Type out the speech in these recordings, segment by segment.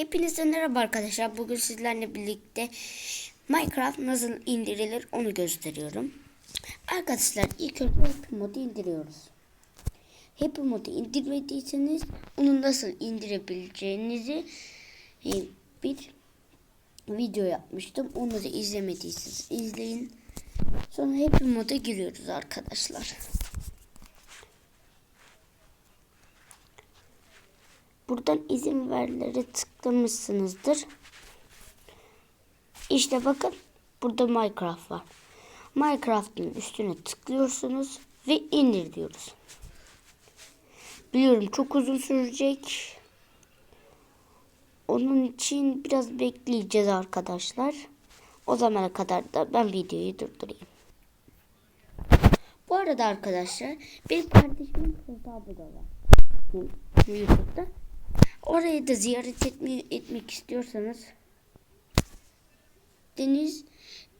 Hepinize merhaba arkadaşlar. Bugün sizlerle birlikte Minecraft nasıl indirilir onu gösteriyorum. Arkadaşlar ilk önce Happy Mod'u indiriyoruz. Happy Mod'u indirmediyseniz onu nasıl indirebileceğinizi e, bir video yapmıştım. Onu da izlemediyseniz izleyin. Sonra Happy Mod'a giriyoruz arkadaşlar. Buradan izin verilere tıklamışsınızdır. İşte bakın burada Minecraft var. Minecraft'ın üstüne tıklıyorsunuz ve indir diyoruz. Biliyorum çok uzun sürecek. Onun için biraz bekleyeceğiz arkadaşlar. O zamana kadar da ben videoyu durdurayım. Bu arada arkadaşlar benim kardeşimin hesabı da var. YouTube'da. Orayı da ziyaret etme, etmek istiyorsanız Deniz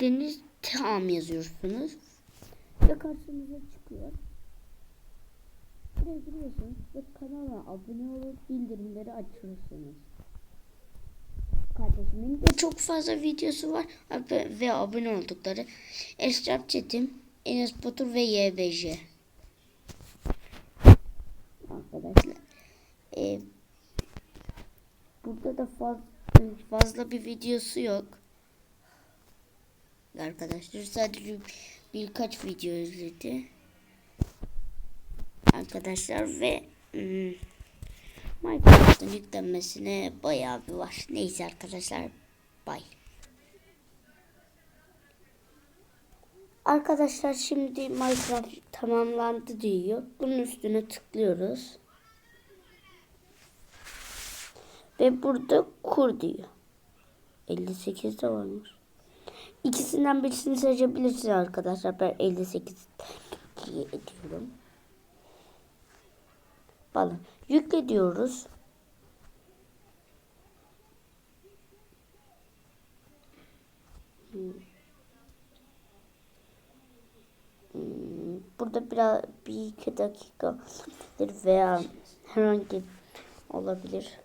Deniz Tam yazıyorsunuz ve karşınıza çıkıyor. Buraya giriyorsunuz ve kanala abone olup bildirimleri açıyorsunuz. Kardeşimin de çok fazla videosu var ve- abone oldukları Esrap Çetin, Enes Batur ve YBJ. Arkadaşlar. Ee, burada da fazla, fazla bir videosu yok. Arkadaşlar sadece birkaç video izledi. Arkadaşlar ve hmm, Minecraft'ın yüklenmesine bayağı bir var. Neyse arkadaşlar. Bye. Arkadaşlar şimdi Minecraft tamamlandı diyor. Bunun üstüne tıklıyoruz. Ve burada kur diyor. 58 de varmış. İkisinden birisini seçebilirsiniz arkadaşlar. Ben 58 diye ediyorum. Balon. Yükle diyoruz. Hmm. Hmm, Burada biraz bir iki dakika veya herhangi olabilir.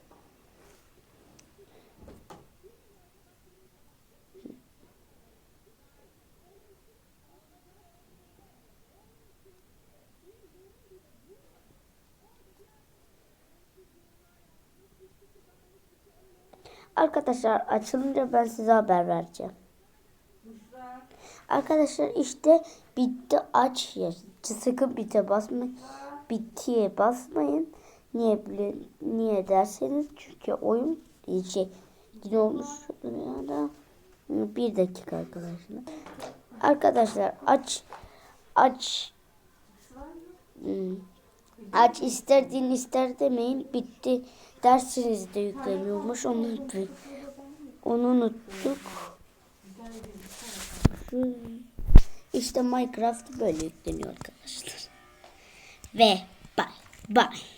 Arkadaşlar açılınca ben size haber vereceğim. Arkadaşlar işte bitti aç ya. Sakın bite basmayın. Bittiye basmayın. Niye bile niye derseniz çünkü oyun şey yine olmuş ya da bir dakika arkadaşlar. Arkadaşlar aç aç hmm, aç ister din ister demeyin bitti dersiniz de yükleniyormuş onu onu unuttuk. İşte Minecraft böyle yükleniyor arkadaşlar. Ve bye bye.